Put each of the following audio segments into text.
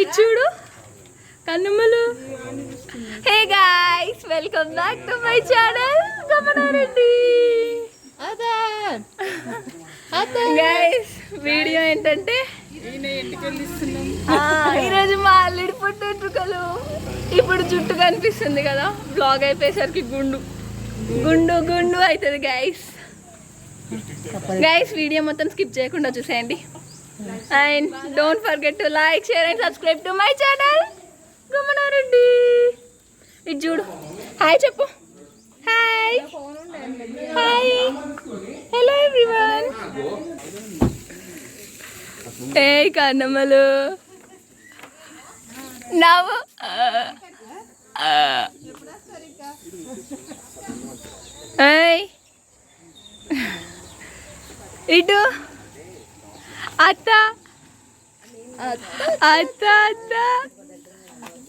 ఇది చూడు. కన్నుమ్మలు hey guys welcome back to my channel Gamana Reddy guys video ఏంటంటే? ఆ, ఈరోజు మా అల్లుడి పుట్టెంట్రుకలు ఇప్పుడు జుట్టు కనిపిస్తుంది కదా బ్లాగ్ అయిపోయేసరికి గుండు. గుండు గుండు అవుతుంది గైస్ గైస్ వీడియో మొత్తం స్కిప్ చేయకుండా చూసేయండి. And don't forget to like share and subscribe to my channel Gamana Reddy ఇది చూడు. హాయ్ చెప్పు. హాయ్ హాయ్ హలో ఎవ్రీవన్ ఏ కన్నమ్మలు నవ్వు ఇటు అత్త అత్త అత్త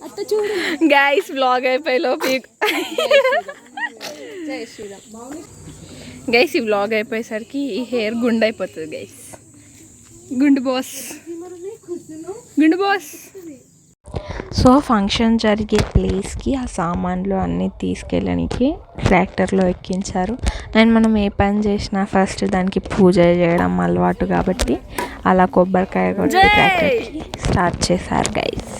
అత్త చూడు గైస్ బ్లాగ్ అయిపోయి పీక్ జై శ్రీరామ్ గైస్ ఈ బ్లాగ్ అయిపోయేసరికి ఈ హెయిర్ గుండు అయిపోతుంది గైస్ గుండు బాస్ గుండు బాస్ సో ఫంక్షన్ జరిగే ప్లేస్కి ఆ సామాన్లు అన్నీ తీసుకెళ్ళడానికి ట్రాక్టర్లో ఎక్కించారు. అండ్ మనం ఏ పని చేసినా ఫస్ట్ దానికి పూజ చేయడం అలవాటు కాబట్టి అలా కొబ్బరికాయ కొట్టి! ట్రాక్టర్కి స్టార్ట్ చేశారు గైస్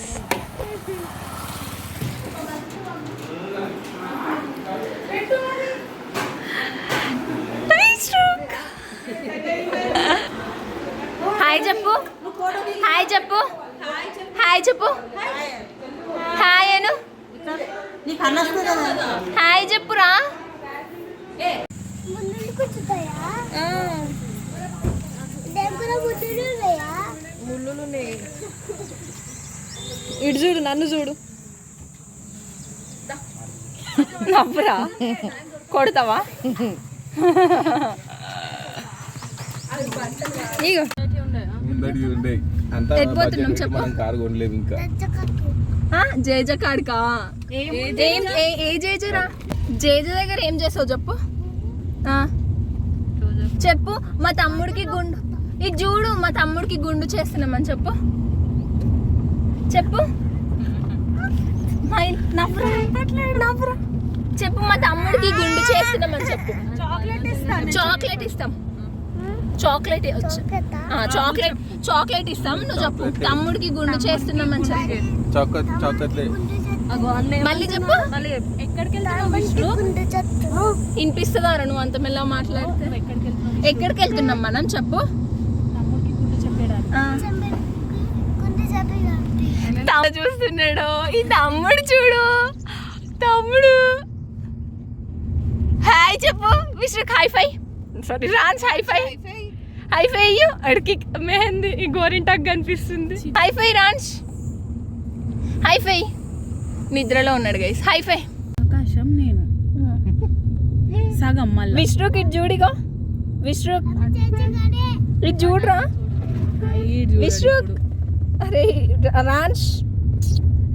హాయ్ చెప్పు హాయ్ చెప్పు హాయ్ చెప్పు హాయ్ అను. హాయ్ చెప్పురా. ఇటు చూడు నన్ను చూడు. నవ్వురా. కొడతావా? ఎట్పోతున్నాం చెప్పు. కారు కొనలేదు ఇంకా. జేజ కాడికా ఏం ఏ- జేజరా? జేజ దగ్గర ఏం చేసావు చెప్పు. చెప్పు. మా తమ్ముడికి గుండు. ఇది చూడు మా తమ్ముడికి గుండు చేస్తున్నామని చెప్పు. చెప్పు. చెప్పు మా తమ్ముడికి గుండు చేస్తున్నామని చెప్పు. చాక్లెట్ ఇస్తాం. Chocolate chocolate? చాక్లెట్ చాక్లెట్ ఇస్తాం. నువ్వు చెప్పు. తమ్ముడికి గుండు చేస్తున్నామని చెప్పు. చాక్లెట్ చాక్లెట్లే. మళ్ళీ చెప్పు. ఎక్కడికి వినిపిస్తుందా నువ్వు అంత మెల్లగా మాట్లాడితే? ఎక్కడికి వెళ్తున్నాం మనం చెప్పు. ఆ. తమ్ముడు చూస్తున్నాడు. ఈ తమ్ముడు చూడు. తమ్ముడు. హాయ్ చెప్పు. విశ్వక్ హై ఫై సారీ రాన్స్ హై ఫై హై ఫై అయ్యో అడికి మెహంది ఈ గోరింటాక్ కనిపిస్తుంది. హై ఫై రాన్స్ హై ఫై నిద్రలో ఉన్నాడు గైస్ హై ఫై ఆకాశం నేను. సగం మళ్ళీ. విష్ణుకి ఇటు చూడిగో. విష్ణు. ఇటు చూడరా. విష్ణు. అరే రాన్స్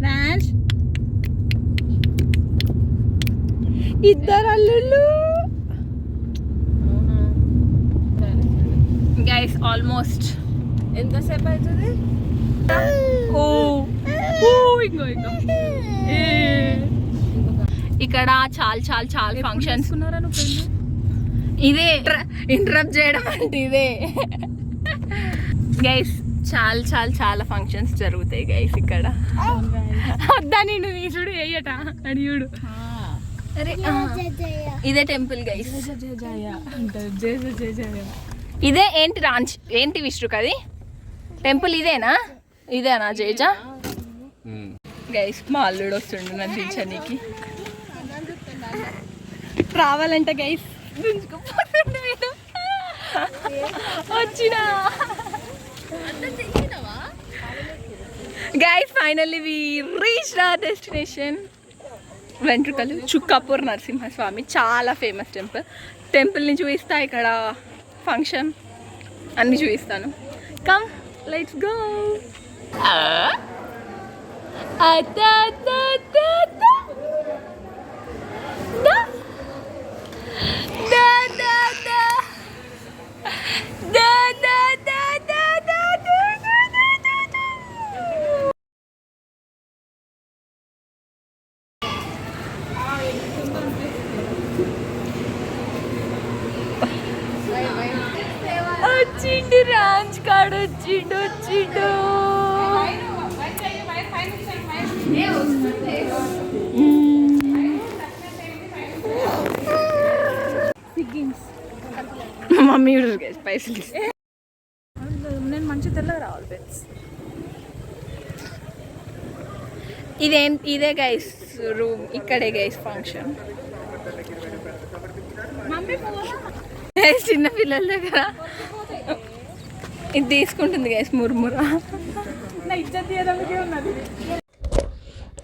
రాజ్ ఇద్దరు అల్లుళ్ళు. గైస్ ఆల్మోస్ట్ ఎంతసేపు అవుతుంది? ఓ. ఇంకో. ఇక్కడ చాలా చాలా చాలా ఫంక్షన్స్ ఇదే. ఇంటరప్ట్ చేయడం అంటే ఇదే. గైస్ చాలా చాలా చాలా ఫంక్షన్స్ జరుగుతాయి గైస్ ఇక్కడ. వద్దా నేను చూడు వేయట అడియుడు. ఇదే టెంపుల్ గైస్ జయ జయ జయ. ఇదే ఏంటి రాంచ్ ఏంటి విష్ణుక్ అది? టెంపుల్ ఇదేనా? ఇదేనా జేజా? గైస్ మా అల్లుడు వస్తుండు నన్ను దించనీకి రావాలంట గైస్ వచ్చిన. వచ్చినా guys finally we reach the destination వెంట్రుకలు చుక్కాపూర్ నరసింహస్వామి చాలా ఫేమస్ టెంపుల్ టెంపుల్ని చూపిస్తా ఇక్కడ. ఫంక్షన్ అన్ని చూపిస్తాను కమ్ లెట్స్ గో మమ్మీ పైసలు నేను మంచి తెల్లగా రావాలి బెట్స్ ఇదేం ఇదే గైస్ రూమ్ ఇక్కడే గైస్ ఫంక్షన్ చిన్న పిల్లల దగ్గర? ఇది తీసుకుంటుంది గైస్ మురుముర.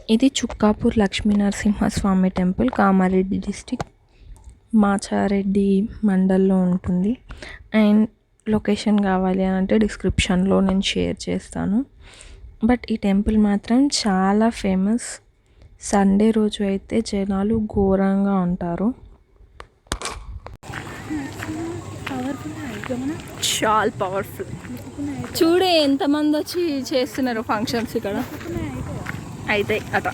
ఇది చుక్కాపూర్ లక్ష్మీ నరసింహస్వామి టెంపుల్ కామారెడ్డి డిస్టిక్ మాచారెడ్డి మండల్లో ఉంటుంది. అండ్ లొకేషన్ కావాలి అని అంటే డిస్క్రిప్షన్లో నేను షేర్ చేస్తాను. బట్ ఈ టెంపుల్ మాత్రం చాలా ఫేమస్. సండే రోజు అయితే జనాలు ఘోరంగా ఉంటారు. చాలా పవర్ఫుల్. చూడే ఎంతమంది వచ్చి చేస్తున్నారు ఫంక్షన్స్ ఇక్కడ? అయితే. అట.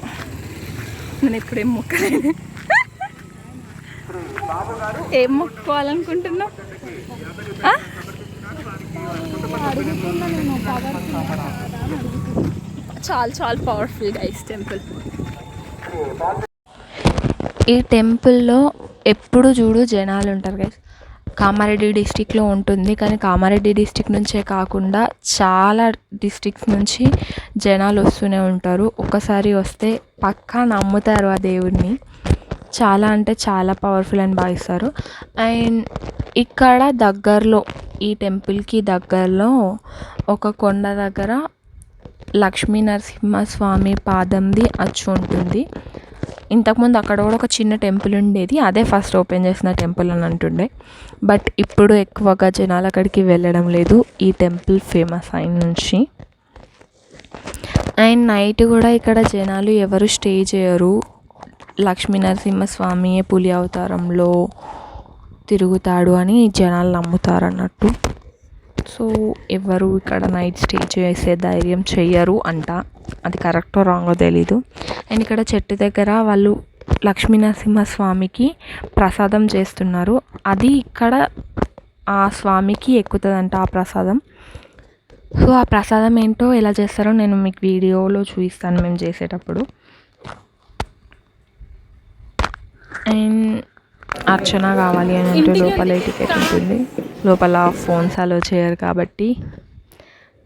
నేను ఎప్పుడేం మొక్కలేదు. ఏం మొక్కుకోవాలనుకుంటున్నావు? చాలా చాలా పవర్ఫుల్ గైస్ టెంపుల్ ఈ టెంపుల్లో ఎప్పుడు చూడు జనాలు ఉంటారు గైస్ కామారెడ్డి డిస్టిక్లో ఉంటుంది కానీ కామారెడ్డి డిస్టిక్ నుంచే కాకుండా చాలా డిస్టిక్స్ నుంచి జనాలు వస్తూనే ఉంటారు. ఒక్కసారి వస్తే పక్కా నమ్ముతారు ఆ దేవుడిని చాలా అంటే చాలా పవర్ఫుల్ అని భావిస్తారు. అండ్ ఇక్కడ దగ్గరలో ఈ టెంపుల్కి దగ్గరలో ఒక కొండ దగ్గర లక్ష్మీ నరసింహస్వామి పాదంది అచ్చు ఉంటుంది. ఇంతకుముందు అక్కడ కూడా ఒక చిన్న టెంపుల్ ఉండేది. అదే ఫస్ట్ ఓపెన్ చేసిన టెంపుల్ అని అంటుండే. బట్ ఇప్పుడు ఎక్కువగా జనాలు అక్కడికి వెళ్ళడం లేదు. ఈ టెంపుల్ ఫేమస్ అయిన నుంచి. అండ్ నైట్ కూడా ఇక్కడ జనాలు ఎవరు స్టే చేయరు. లక్ష్మీ నరసింహస్వామి పులి అవతారంలో తిరుగుతాడు అని జనాలు నమ్ముతారు అన్నట్టు సో ఎవరు ఇక్కడ నైట్ స్టే చేసే ధైర్యం చెయ్యరు అంట. అది కరెక్టో రాంగో తెలీదు. అండ్ ఇక్కడ చెట్టు దగ్గర వాళ్ళు లక్ష్మీనరసింహస్వామికి ప్రసాదం చేస్తున్నారు. అది ఇక్కడ ఆ స్వామికి ఎక్కుతుందంట ఆ ప్రసాదం. సో ఆ ప్రసాదం ఏంటో ఎలా చేస్తారో నేను మీకు వీడియోలో చూపిస్తాను మేము చేసేటప్పుడు. అండ్ అర్చన కావాలి అని అంటే లోపల టికెట్ ఉంటుంది. లోపల ఫోన్స్ అలో చేయరు కాబట్టి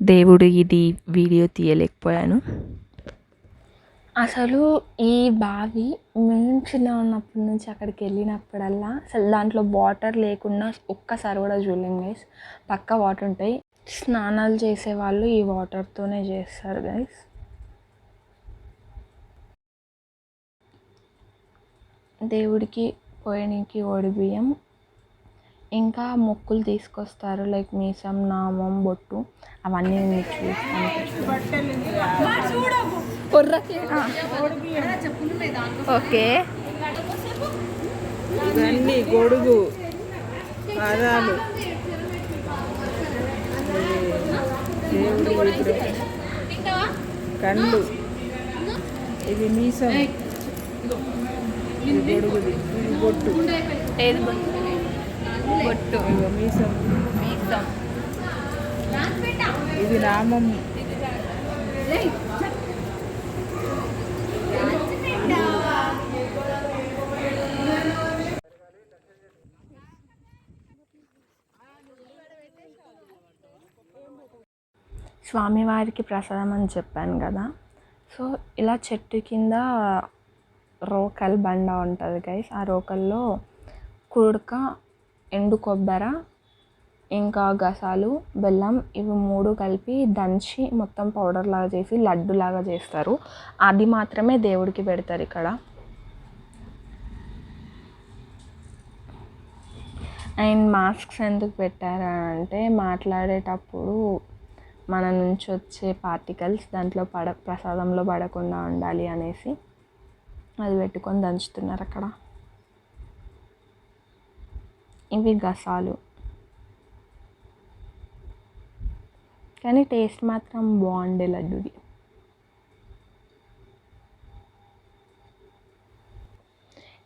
దేవుడు ఇది వీడియో తీయలేకపోయాను. అసలు ఈ బావి మేము చిన్న ఉన్నప్పటి నుంచి అక్కడికి వెళ్ళినప్పుడల్లా అసలు దాంట్లో వాటర్ లేకుండా ఒక్కసారి కూడా చూడలేం గైస్ పక్క వాటర్ ఉంటాయి. స్నానాలు చేసే వాళ్ళు ఈ వాటర్తోనే చేస్తారు గైస్ దేవుడికి పోయడానికి బియ్యం. ఇంకా మొక్కులు తీసుకొస్తారు లైక్ మీసం నామం బొట్టు. అవన్నీ ఓకే. ఇవన్నీ గొడుగు దేవుడి విగ్రహం కళ్ళు. ఇది మీసం. బొట్టు ఏది బొట్టు? బొట్టు ఇగో మీసం. మీసం ఇది నామం స్వామివారికి ప్రసాదం అని చెప్పాను కదా. సో ఇలా చెట్టు కింద రోకల్ బండ ఉంటుంది గైస్ ఆ రోకల్లో కుడక ఎండు కొబ్బర ఇంకా గసాలు బెల్లం ఇవి మూడు కలిపి దంచి మొత్తం పౌడర్ లాగా చేసి లడ్డు లాగా చేస్తారు. అది మాత్రమే దేవుడికి పెడతారు ఇక్కడ. అండ్ మాస్క్స్ ఎందుకు పెట్టారు అంటే మాట్లాడేటప్పుడు మన నుంచి వచ్చే పార్టికల్స్ దాంట్లో పడ ప్రసాదంలో పడకుండా ఉండాలి అనేసి. అది పెట్టుకొని దంచుతున్నారు అక్కడ. ఇవి గసాలు. కానీ టేస్ట్ మాత్రం బాగుండే లడ్డుది.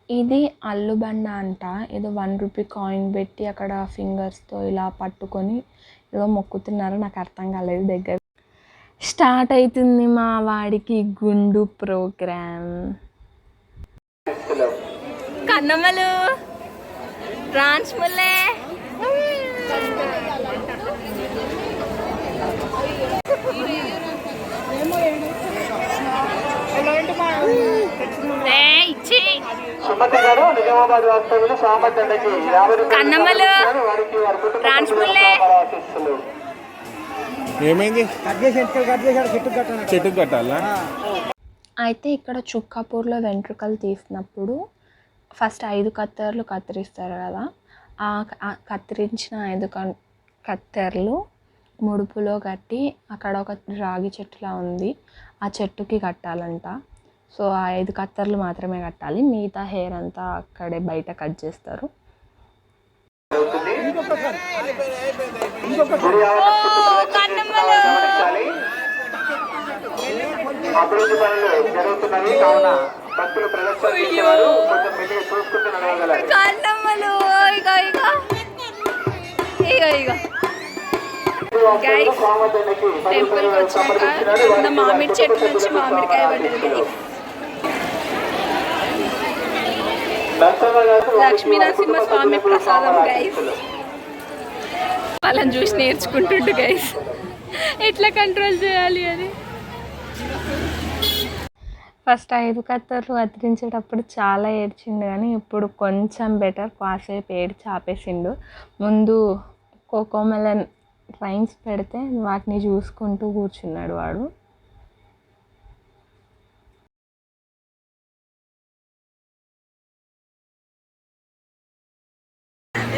ఇది అల్లుబండ అంట. ఏదో వన్ రూపీ కాయిన్ పెట్టి అక్కడ ఫింగర్స్తో ఇలా పట్టుకొని ఏదో మొక్కుతున్నారు నాకు అర్థం కాలేదు దగ్గర. స్టార్ట్ అవుతుంది మా వాడికి గుండు ప్రోగ్రామ్. సామర్థ్యంకి యాభై రూపాయలు కన్నమ్మలు. ఏమైంది? చెట్టుకు కట్టాలా. అయితే ఇక్కడ చుక్కాపూర్లో వెంట్రుకలు తీసినప్పుడు ఫస్ట్ ఐదు కత్తెరలు కత్తిరిస్తారు కదా. ఆ కత్తిరించిన ఐదు కత్తెరలు ముడుపులో కట్టి అక్కడ ఒక రాగి చెట్టులా ఉంది. ఆ చెట్టుకి కట్టాలంట. సో ఆ ఐదు కత్తెరలు మాత్రమే కట్టాలి. మిగతా హెయిర్ అంతా అక్కడే బయట కట్ చేస్తారు. గమనించాలి అభివృద్ధి పనులు జరుగుతున్నవి కావున భక్తులు ప్రదర్శన చేసేవారు. కొంచెం మెల్లిగా చూసుకుంటూ నడవగలరు. కన్నమ్మలు టెంపుల్కి వచ్చాక కింద మామిడి చెట్టు నుంచి మామిడికాయ పడ్డది నరసమ్మ గారు లక్ష్మీ నరసింహ స్వామి ప్రసాదం గైస్ వాళ్ళని చూసి నేర్చుకుంటుండు గైస్ ఎట్లా కంట్రోల్ చేయాలి అని ఫస్ట్ ఐదు కత్తర్లు కత్తిరించేటప్పుడు చాలా ఏడ్చిండు కానీ ఇప్పుడు కొంచెం బెటర్ కాసేపు ఏడ్చి ఆపేసిండు. ముందు కోకోమెలన్ రైన్స్ పెడితే వాటిని చూసుకుంటూ కూర్చున్నాడు వాడు.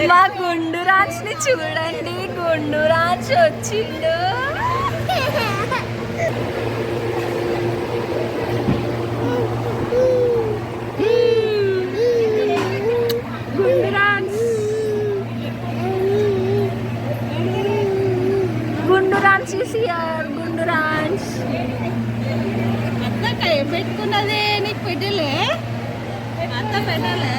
మా గుండు రాజుని చూడండి గుండు రాజు వచ్చిండు. రాజ్ సిఆర్ గుండు రాజ్ అత్త పెట్టుకున్నదే నీకు పెట్టలే అత్త పెట్టలే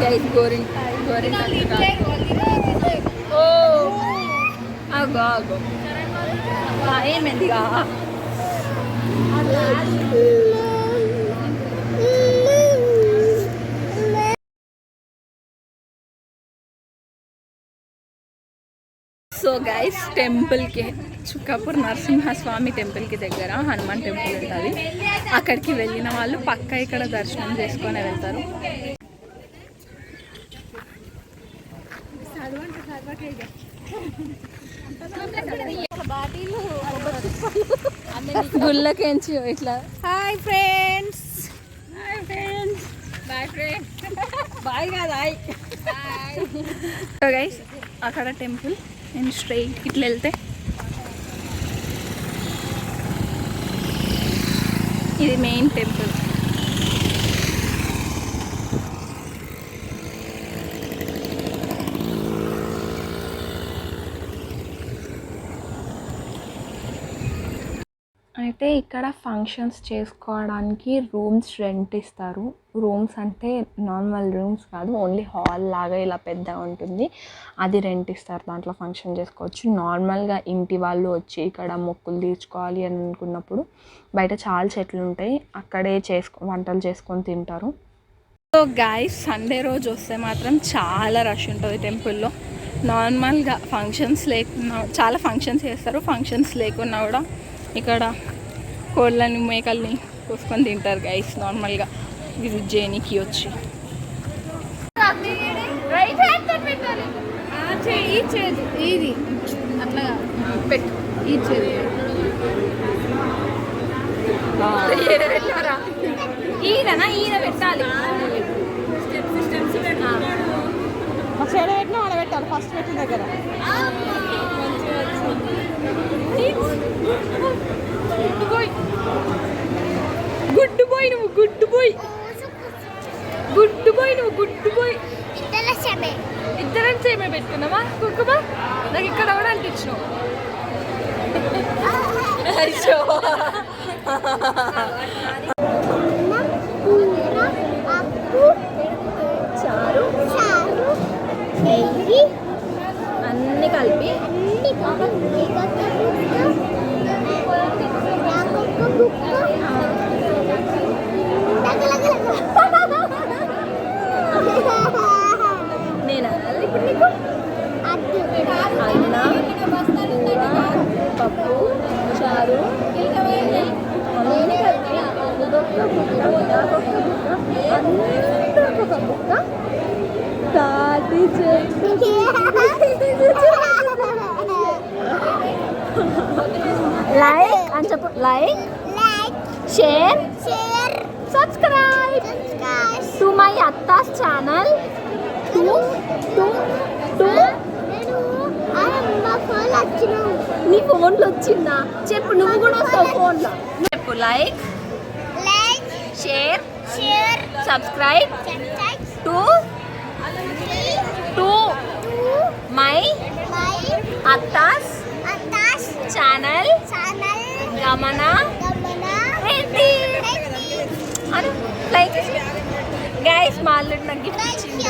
గైస్ గోరింట గోరింట ఓ ఆగో ఆగో ఆ, ఏమైందిగా సో గైస్ టెంపుల్కి చుక్కాపూర్ నరసింహస్వామి టెంపుల్కి దగ్గర హనుమాన్ టెంపుల్ ఉంటుంది. అక్కడికి వెళ్ళిన వాళ్ళు పక్క ఇక్కడ దర్శనం చేసుకొని వెళ్తారు. గుళ్ళకేంచి ఇట్లా? Hi friends hi friends bye friends bye కాదు హాయ్ సో గైస్ అక్కడ టెంపుల్ అండ్ స్ట్రైట్ ఇట్లా వెళ్తే. ఇది మెయిన్ టెంపుల్. అయితే ఇక్కడ ఫంక్షన్స్ చేసుకోవడానికి రూమ్స్ రెంట్ ఇస్తారు. రూమ్స్ అంటే నార్మల్ రూమ్స్ కాదు ఓన్లీ హాల్ లాగా ఇలా పెద్దగా ఉంటుంది. అది రెంట్ ఇస్తారు దాంట్లో ఫంక్షన్ చేసుకోవచ్చు. నార్మల్గా ఇంటి వాళ్ళు వచ్చి ఇక్కడ మొక్కులు తీర్చుకోవాలి అని అనుకున్నప్పుడు బయట చాలా చెట్లు ఉంటాయి అక్కడే చేసుకో వంటలు చేసుకొని తింటారు. సో గాయస్ సండే రోజు వస్తే మాత్రం చాలా రష్ ఉంటుంది టెంపుల్లో నార్మల్గా ఫంక్షన్స్ లేకున్నా చాలా ఫంక్షన్స్ చేస్తారు. ఫంక్షన్స్ లేకున్నా కూడా ఇక్కడ కోళ్ళని మేకల్ని కోసుకొని తింటారు గైస్ నార్మల్గా విజిట్ చేయనీకి వచ్చి. ఇది అట్లా పెట్టు ఈ చేదు ఈయన ఈయన పెట్టాలి పెట్టినా ఆడ పెట్టాలి ఫస్ట్ పెట్టిన దగ్గర. పోయి గుడ్డు పోయి నువ్వు గుడ్డు పోయి ఇద్దరు సేమే పెట్టుకున్నామా? కుంకుమ? నాకు ఇక్కడ కూడా అంటించినావు అయ్యో. చారు నెయ్యి అన్ని కలిపి నేను ఇప్పుడు నీకు అన్నం కూర పప్పు చారు నెయ్యి అన్నీ కలిపి ఇదొక్క బుక్క ఇదొక్క బుక్క అందరొక బుక్క తాటి చెట్టు లైక్ అని చెప్పు like share subscribe to my అత్తాస్ channel to to to నీ ఫోన్లో వచ్చిందా? చెప్పు నువ్వు కూడా వస్తావు ఫోన్లో? చెప్పు like share subscribe to to my అత్తాస్ channel Gamana Reddy Anu like guys మా అల్లుడు నాకు గిఫ్ట్ ఇచ్చింది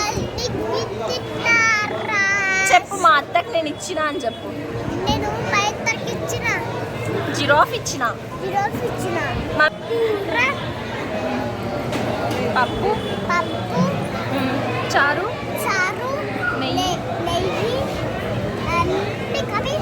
చెప్పు మా అత్తకి నేను ఇచ్చిన అని చెప్పు. నేను జిరాఫ్ ఇచ్చిన. పప్పు. పప్పు. చారు. చారు. నెయ్యి. నెయ్యి. అన్ని కలిపి